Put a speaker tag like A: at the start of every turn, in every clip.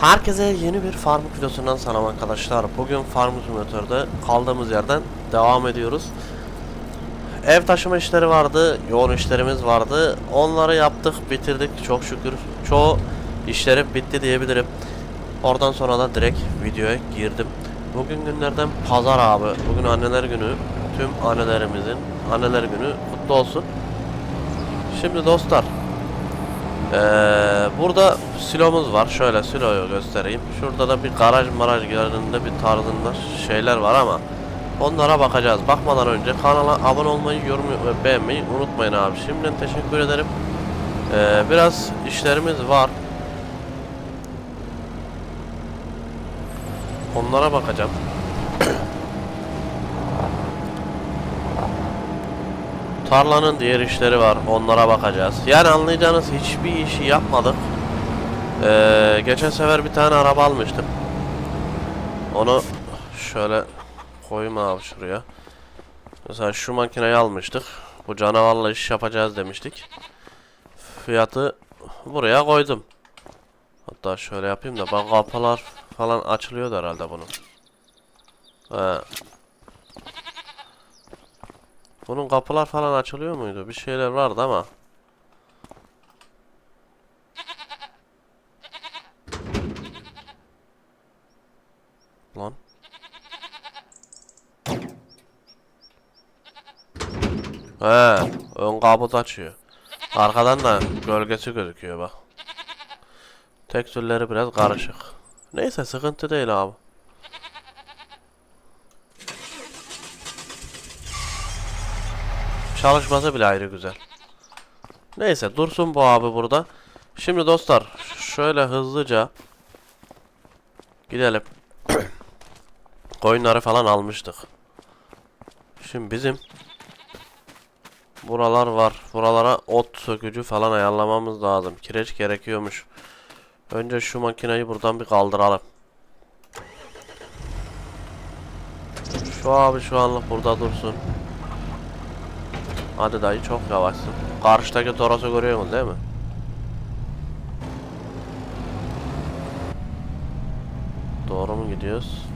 A: Herkese yeni bir farm videosundan selam arkadaşlar. Bugün farm simülatörde kaldığımız yerden devam ediyoruz. Ev taşıma işleri vardı, yoğun işlerimiz vardı. Onları yaptık, bitirdik çok şükür. Çoğu işlerim bitti diyebilirim. Oradan sonra da direkt videoya girdim. Bugün günlerden pazar abi. Bugün anneler günü. Tüm annelerimizin anneler günü kutlu olsun. Şimdi dostlar ee, burada silomuz var. Şöyle siloyu göstereyim. Şurada da bir garaj maraj görünümde bir tarzında şeyler var ama onlara bakacağız. Bakmadan önce kanala abone olmayı, yorum ve beğenmeyi unutmayın abi. Şimdiden teşekkür ederim. Ee, biraz işlerimiz var. Onlara bakacağım. Tarlanın diğer işleri var. Onlara bakacağız. Yani anlayacağınız hiçbir işi yapmadık. Ee, geçen sefer bir tane araba almıştım. Onu şöyle koyayım abi şuraya. Mesela şu makineyi almıştık. Bu canavarla iş yapacağız demiştik. Fiyatı buraya koydum. Hatta şöyle yapayım da bak kapılar falan açılıyordu herhalde bunun. He. Bunun kapılar falan açılıyor muydu? Bir şeyler vardı ama. Lan. He, ön kaput açıyor. Arkadan da gölgesi gözüküyor bak. Tekstürleri biraz karışık. Neyse sıkıntı değil abi. Çalışması bile ayrı güzel. Neyse dursun bu abi burada. Şimdi dostlar şöyle hızlıca gidelim. Koyunları falan almıştık. Şimdi bizim buralar var. Buralara ot sökücü falan ayarlamamız lazım. Kireç gerekiyormuş. Önce şu makineyi buradan bir kaldıralım. Şu abi şu anlık burada dursun. Hadi dayı çok yavaşsın. Karşıdaki Toros'u görüyorsun değil mi? Doğru mu gidiyoruz?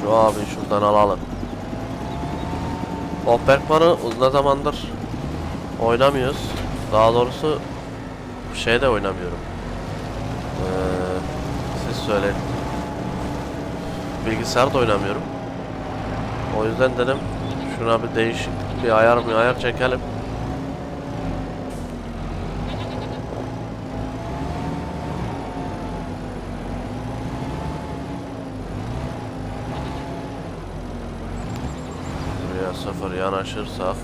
A: Şu abi şuradan alalım. Bob Bergman'ı uzun zamandır oynamıyoruz. Daha doğrusu şeyde oynamıyorum. Ee, siz söyleyin. Bilgisayarda oynamıyorum. O yüzden dedim şuna bir değişik bir ayar bir ayar çekelim. Buraya sıfır yanaşırsak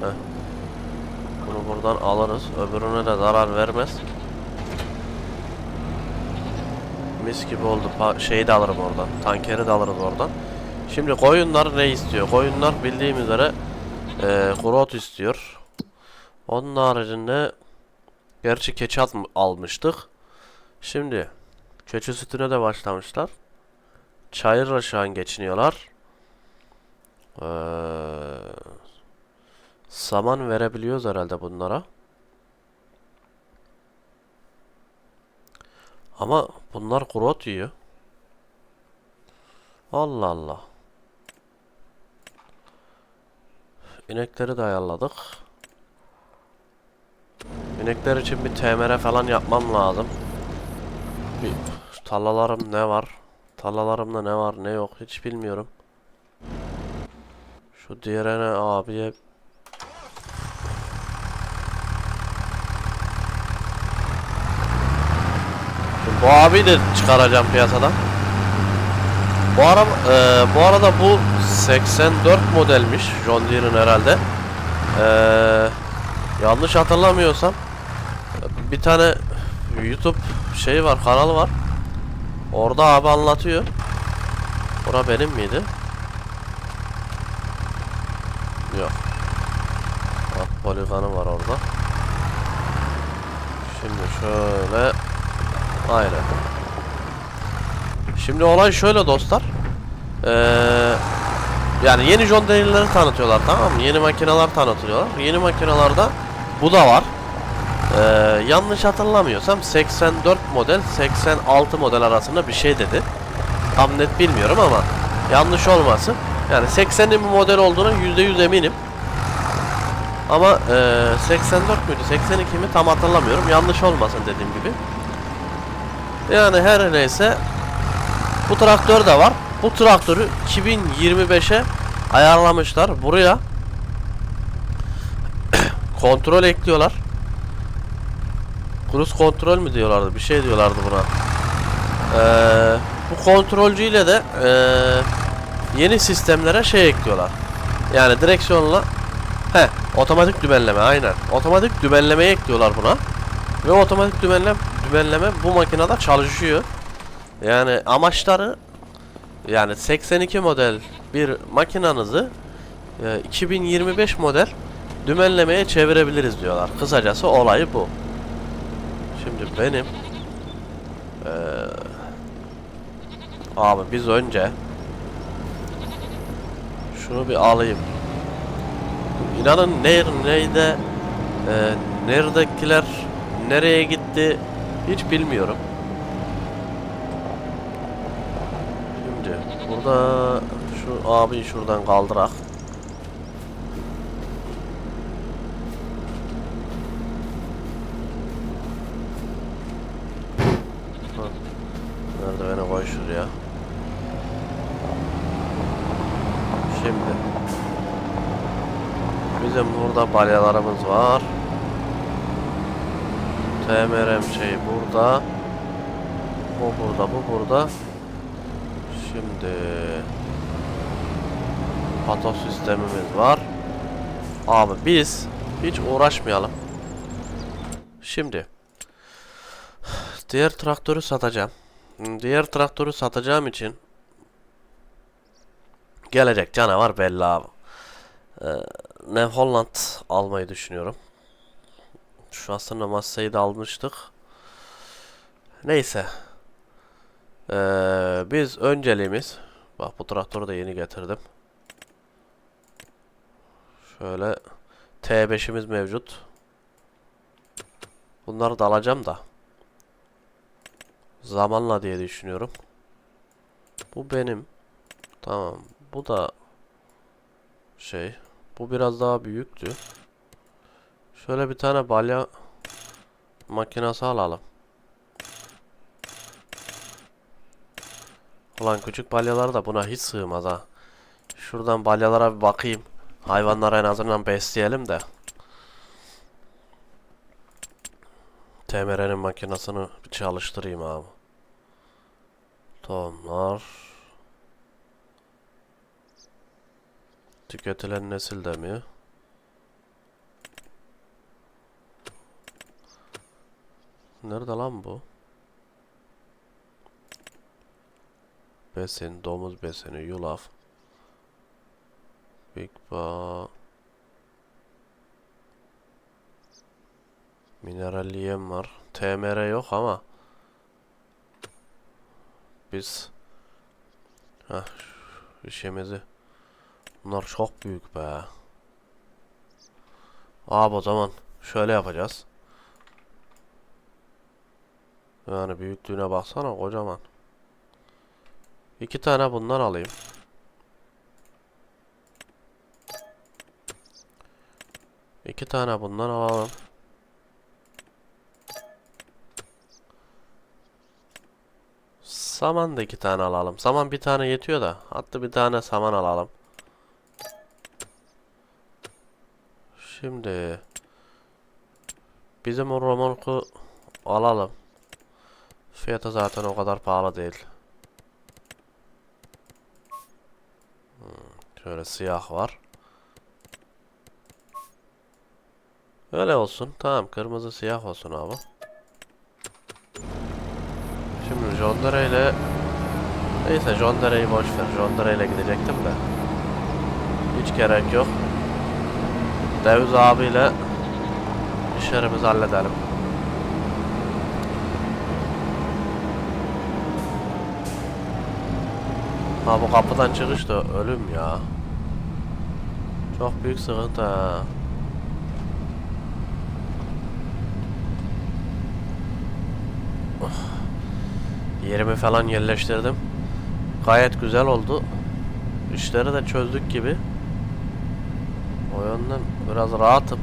A: Heh. Bunu buradan alırız. Öbürüne de zarar vermez. Mis gibi oldu. Pa şeyi de alırım oradan. Tankeri de alırız oradan. Şimdi koyunlar ne istiyor? Koyunlar bildiğim üzere e, kurot istiyor. Onun haricinde gerçi keçi almıştık. Şimdi keçi sütüne de başlamışlar. Çayırla şu an geçiniyorlar. Eee Saman verebiliyoruz herhalde bunlara. Ama bunlar kurot yiyor. Allah Allah. İnekleri de ayarladık. İnekler için bir TMR falan yapmam lazım. Bir tarlalarım ne var? Tarlalarımda ne var ne yok hiç bilmiyorum. Şu diğerine abiye Bu abi de çıkaracağım piyasadan. Bu ara e, bu arada bu 84 modelmiş John Deere'ın herhalde. E, yanlış hatırlamıyorsam bir tane YouTube şey var, kanalı var. Orada abi anlatıyor. Bura benim miydi? Yok. Bak poligonum var orada. Şimdi şöyle Aynen. Şimdi olay şöyle dostlar. Ee, Yani yeni John Deere'leri tanıtıyorlar tamam mı? Yeni makineler tanıtıyorlar. Yeni makinelerde bu da var. Ee, yanlış hatırlamıyorsam 84 model 86 model arasında bir şey dedi. Tam net bilmiyorum ama yanlış olmasın. Yani 80'li bir model olduğuna %100 eminim. Ama e, 84 müydü 82 mi tam hatırlamıyorum. Yanlış olmasın dediğim gibi. Yani her neyse bu traktör de var. Bu traktörü 2025'e ayarlamışlar. Buraya kontrol ekliyorlar. Cruise kontrol mü diyorlardı? Bir şey diyorlardı buna. Ee, bu kontrolcüyle de ee, yeni sistemlere şey ekliyorlar. Yani direksiyonla he otomatik dümenleme aynen. Otomatik dümenlemeyi ekliyorlar buna. Ve otomatik dümenleme, dümenleme bu makinede çalışıyor. Yani amaçları yani 82 model bir makinanızı e, 2025 model dümenlemeye çevirebiliriz diyorlar. Kısacası olayı bu. Şimdi benim eee abi biz önce şunu bir alayım. İnanın ner neyde eee neredekiler nereye gitti hiç bilmiyorum. Şimdi burada şu abi şuradan kaldırak. Merdivene koy şuraya. Şimdi bizim burada balyalarımız var. TMRM şey burada. Bu burada, bu burada. Şimdi patos sistemimiz var. Abi biz hiç uğraşmayalım. Şimdi diğer traktörü satacağım. Diğer traktörü satacağım için gelecek canavar belli abi. Ee, New Holland almayı düşünüyorum. Şu aslında Massey'i de almıştık. Neyse. Ee, biz önceliğimiz bak bu traktörü de yeni getirdim. Şöyle T5'imiz mevcut. Bunları da alacağım da. Zamanla diye düşünüyorum. Bu benim. Tamam. Bu da şey. Bu biraz daha büyüktü. Şöyle bir tane balya makinesi alalım. Ulan küçük balyalar da buna hiç sığmaz ha. Şuradan balyalara bir bakayım. Hayvanlara en azından besleyelim de. TMR'nin makinesini bir çalıştırayım abi. Tohumlar. Tüketilen nesil de Nerede lan bu? Besin, domuz besini, yulaf. Big Ba. Mineralli yem var. TMR yok ama. Biz Heh, işimizi Bunlar çok büyük be. Abi o zaman şöyle yapacağız. Yani büyüklüğüne baksana kocaman. İki tane bundan alayım. İki tane bundan alalım. Saman da iki tane alalım. Saman bir tane yetiyor da. Hatta bir tane saman alalım. Şimdi bizim o romorku alalım. Fiyatı zaten o kadar pahalı değil. Hmm, şöyle siyah var. Öyle olsun. Tamam kırmızı siyah olsun abi. Şimdi John Deere ile Neyse John Deere'yi boş ver. John Deere ile gidecektim de. Hiç gerek yok. Deviz abiyle işlerimizi halledelim. Ha bu kapıdan çıkış da ölüm ya. Çok büyük sıkıntı ha. Oh. Yerimi falan yerleştirdim. Gayet güzel oldu. İşleri de çözdük gibi. O yönden biraz rahatım.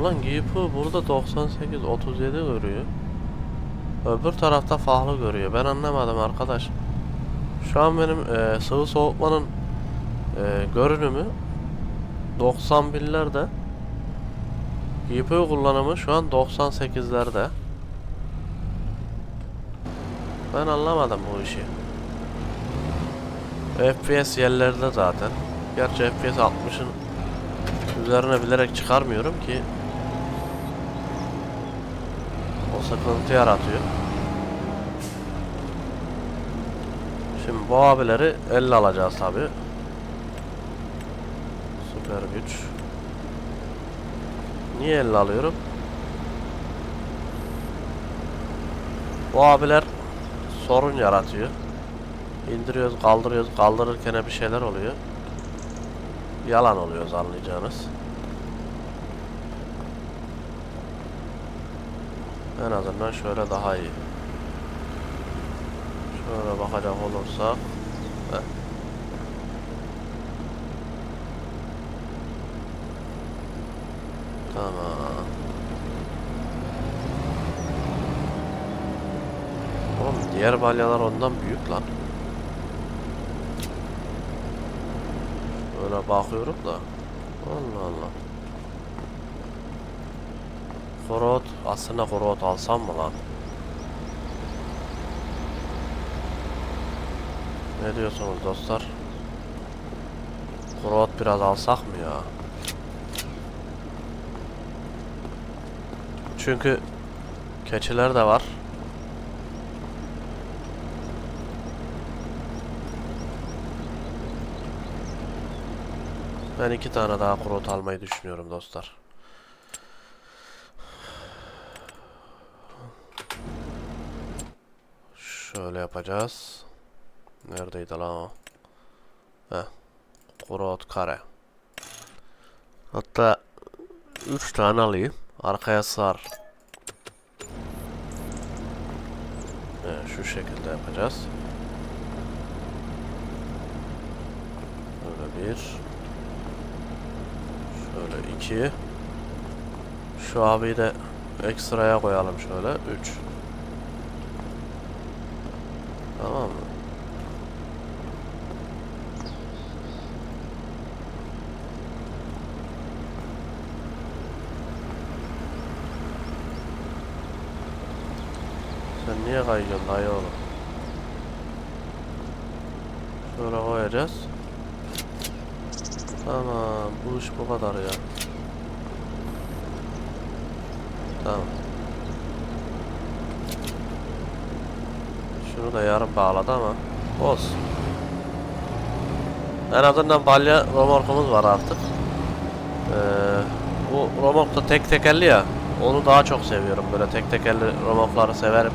A: Ulan GPU burada 98 37 görüyor. Öbür tarafta farklı görüyor. Ben anlamadım arkadaş. Şu an benim e, sıvı soğutmanın e, görünümü 91'lerde. GPU kullanımı şu an 98'lerde. Ben anlamadım bu işi. FPS yerlerde zaten. Gerçi FPS 60'ın üzerine bilerek çıkarmıyorum ki o sıkıntı yaratıyor. Şimdi bu abileri elle alacağız tabi. Süper güç. Niye elle alıyorum? Bu abiler sorun yaratıyor. İndiriyoruz, kaldırıyoruz, kaldırırken bir şeyler oluyor. Yalan oluyoruz anlayacağınız. En azından şöyle daha iyi. Şöyle bakacak olursak. Tamam. Oğlum diğer balyalar ondan büyük lan. Böyle bakıyorum da. Allah Allah. Korot. Aslında korot alsam mı lan? Ne diyorsunuz dostlar? Korot biraz alsak mı ya? Çünkü keçiler de var. Ben iki tane daha kurot almayı düşünüyorum dostlar. Şöyle yapacağız. Neredeydi lan o? Heh. Kurot kare. Hatta 3 tane alayım. Arkaya sar. Evet, şu şekilde yapacağız. Böyle bir. Şöyle iki. Şu abiyi de ekstraya koyalım şöyle. Üç. Tamam mı? Sen niye kayıyorsun dayı oğlum? Şöyle koyacağız. Tamam bu iş bu kadar ya. Tamam. Şunu da yarım bağladı ama olsun. En azından balya romorkumuz var artık. Ee, bu romork da tek tekerli ya. Onu daha çok seviyorum. Böyle tek tekerli romorkları severim.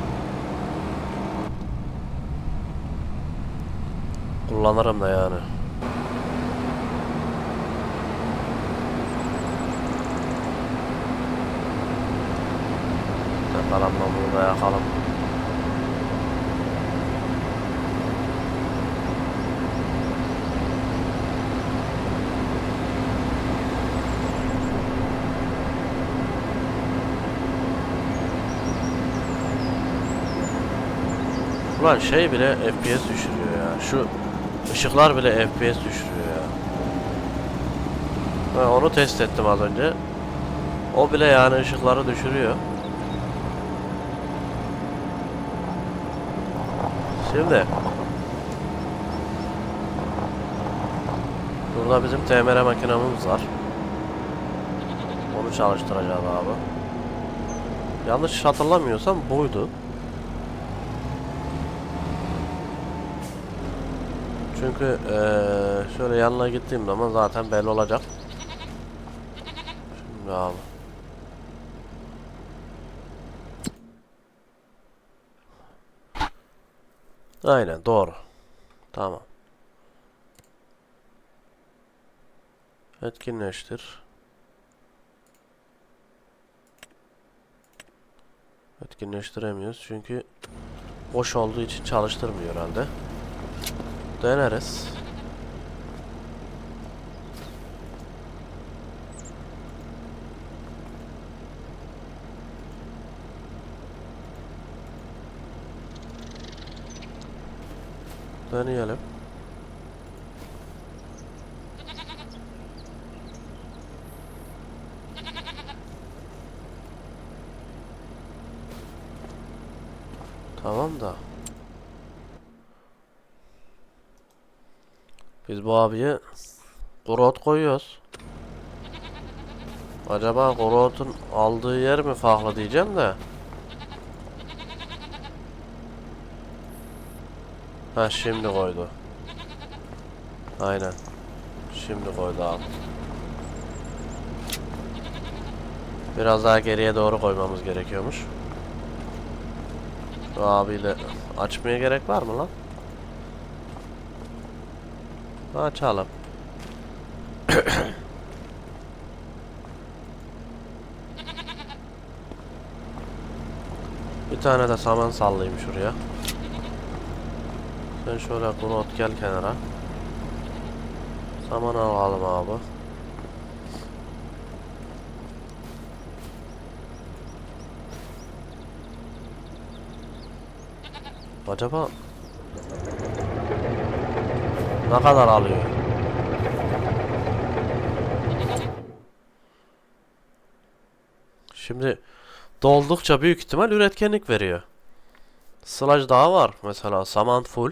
A: Kullanırım da yani. Yakalım da burada yakalım. Ulan şey bile FPS düşürüyor ya. Şu ışıklar bile FPS düşürüyor ya. Ben onu test ettim az önce. O bile yani ışıkları düşürüyor. Şimdi Burada bizim TMR makinamız var. Onu çalıştıracağız abi. Yanlış hatırlamıyorsam buydu. Çünkü eee, şöyle yanına gittiğim zaman zaten belli olacak. Şimdi abi. Aynen doğru. Tamam. Etkinleştir. Etkinleştiremiyoruz çünkü boş olduğu için çalıştırmıyor herhalde. Deneriz. Deneyelim. Tamam da. Biz bu abiye kurot koyuyoruz. Acaba kurotun aldığı yer mi farklı diyeceğim de. Ha şimdi koydu. Aynen. Şimdi koydu abi. Biraz daha geriye doğru koymamız gerekiyormuş. Bu abiyle açmaya gerek var mı lan? Açalım. Bir tane de saman sallayayım şuraya. Sen şöyle bunu ot gel kenara. Saman alalım abi. Acaba ne kadar alıyor? Şimdi doldukça büyük ihtimal üretkenlik veriyor. Sılaj daha var mesela saman full.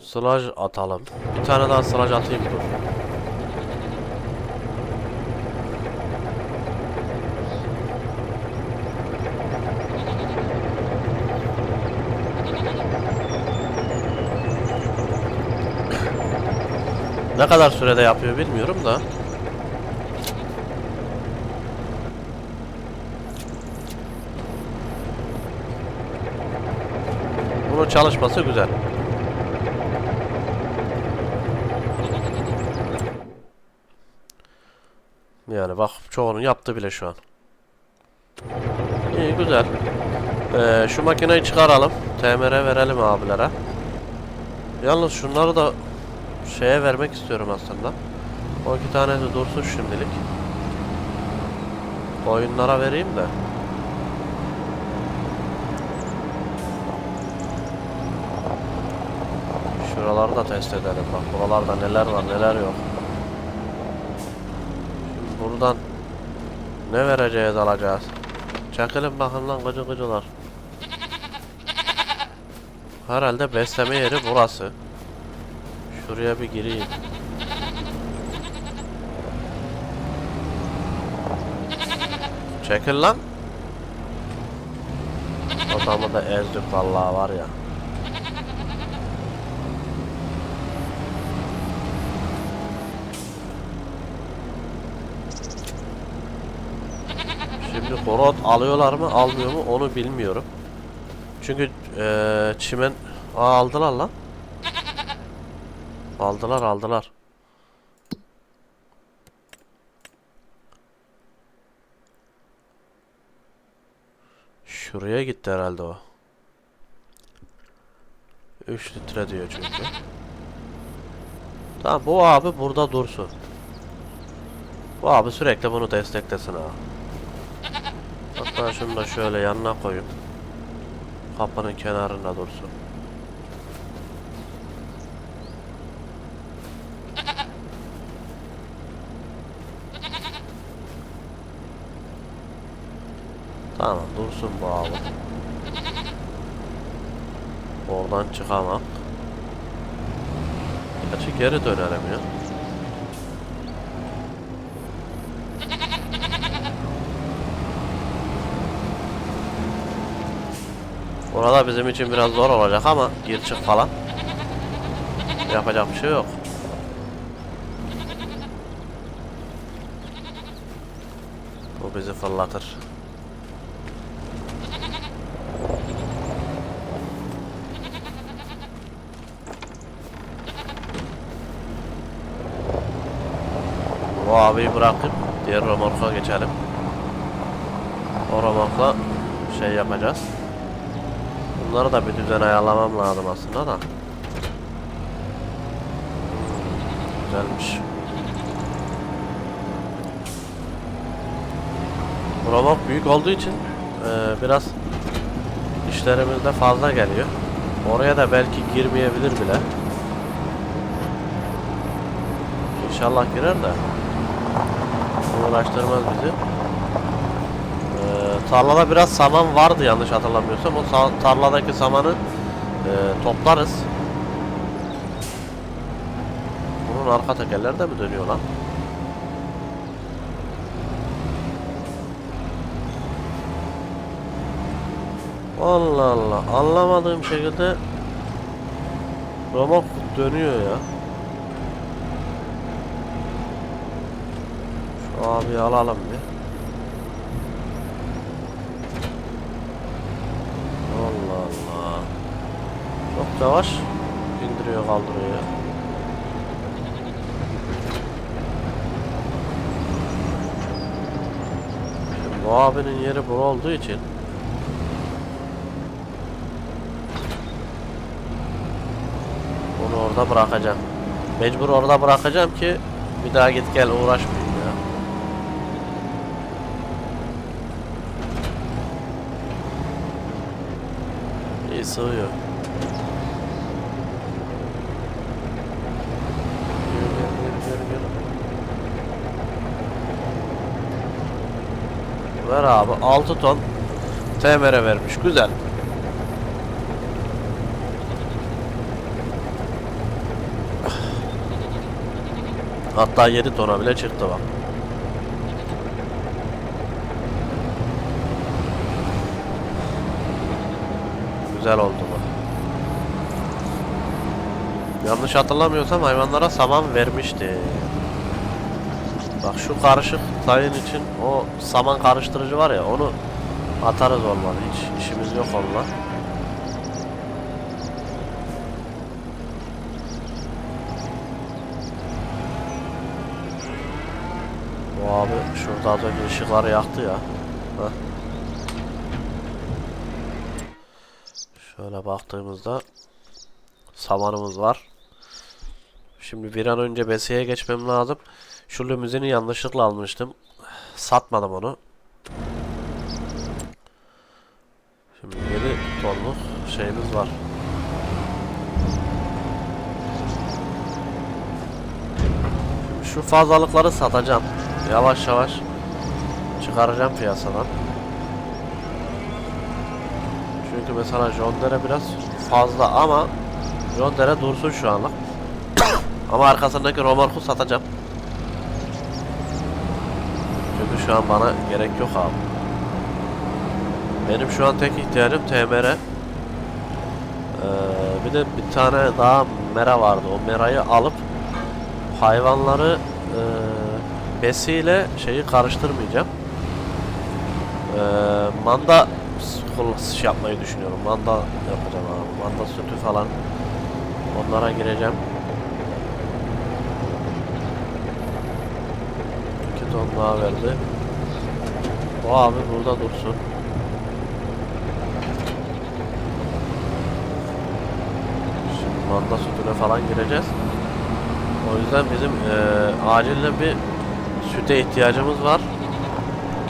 A: Sılaj atalım. Bir tane daha sılaj atayım dur. Ne kadar sürede yapıyor bilmiyorum da. Bunun çalışması güzel. Yani bak çoğunu yaptı bile şu an. İyi güzel. Ee, şu makineyi çıkaralım. TMR verelim abilere. Yalnız şunları da şeye vermek istiyorum aslında. O iki tanesi dursun şimdilik. Oyunlara vereyim de. Şuraları da test edelim. Bak buralarda neler var neler yok. Şimdi buradan ne vereceğiz alacağız. Çekelim bakın lan gıcı gıcılar. Herhalde besleme yeri burası. Şuraya bir gireyim. Çekil lan. Adamı da ezdik vallahi var ya. Şimdi korot alıyorlar mı almıyor mu onu bilmiyorum. Çünkü eee çimen Aa, aldılar lan. Aldılar aldılar. Şuraya gitti herhalde o. 3 litre diyor çünkü. Tamam bu abi burada dursun. Bu abi sürekli bunu desteklesin ha. Hatta şunu da şöyle yanına koyayım. Kapının kenarında dursun. Dursun bu abi. Oradan çıkamak. Gerçi geri dönelim ya. Orada bizim için biraz zor olacak ama gir çık falan. Yapacak bir şey yok. Bu bizi fırlatır. O abiyi bırakıp diğer romorka geçelim. O romorkla şey yapacağız. Bunları da bir düzen ayarlamam lazım aslında da. Güzelmiş. Romork büyük olduğu için eee, biraz işlerimiz de fazla geliyor. Oraya da belki girmeyebilir bile. İnşallah girer de. Uğraştırmaz bizi. Ee, tarlada biraz saman vardı yanlış hatırlamıyorsam. O tarladaki samanı e, toplarız. Bunun arka tekerleri de mi dönüyor lan? Allah Allah. Anlamadığım şekilde Romok dönüyor ya. Abi alalım bir. Allah Allah. Çok yavaş indiriyor kaldırıyor bu abinin yeri bura olduğu için Bunu orada bırakacağım. Mecbur orada bırakacağım ki bir daha git gel uğraşmayayım İyi sığıyor. Ver abi 6 ton TMR vermiş güzel. Hatta 7 tona bile çıktı bak. Güzel oldu bu. Yanlış hatırlamıyorsam hayvanlara saman vermişti. Bak şu karışık tayın için o saman karıştırıcı var ya onu atarız olmalı. Hiç işimiz yok onunla. Bu abi şurada az önce ışıkları yaktı ya. Heh. Şöyle baktığımızda samanımız var. Şimdi bir an önce beseye geçmem lazım. Şu limuzini yanlışlıkla almıştım. Satmadım onu. Şimdi 7 tonluk şeyimiz var. Şu fazlalıkları satacağım. Yavaş yavaş çıkaracağım piyasadan. Çünkü mesela John Deere biraz fazla ama John Deere dursun şu anlık. ama arkasındaki Romark'u satacağım. Çünkü şu an bana gerek yok abi. Benim şu an tek ihtiyacım TMR. Ee, bir de bir tane daha mera vardı. O merayı alıp hayvanları e, besiyle şeyi karıştırmayacağım. E, manda s- şey yapmayı düşünüyorum. Manda yapacağım abi. Manda sütü falan. Onlara gireceğim. 2 ton daha verdi. O abi burada dursun. Şimdi manda sütüne falan gireceğiz. O yüzden bizim eee acilen bir süte ihtiyacımız var.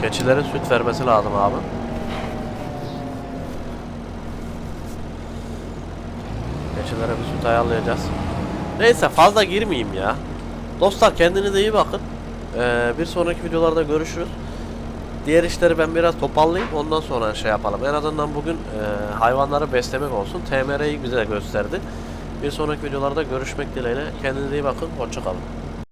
A: Keçilerin süt vermesi lazım abi. Keçilere bir süt ayarlayacağız. Neyse fazla girmeyeyim ya. Dostlar kendinize iyi bakın. Eee, bir sonraki videolarda görüşürüz. Diğer işleri ben biraz toparlayayım ondan sonra şey yapalım. En azından bugün eee, hayvanları beslemek olsun. TMR'yi bize gösterdi. Bir sonraki videolarda görüşmek dileğiyle. Kendinize iyi bakın. Hoşçakalın.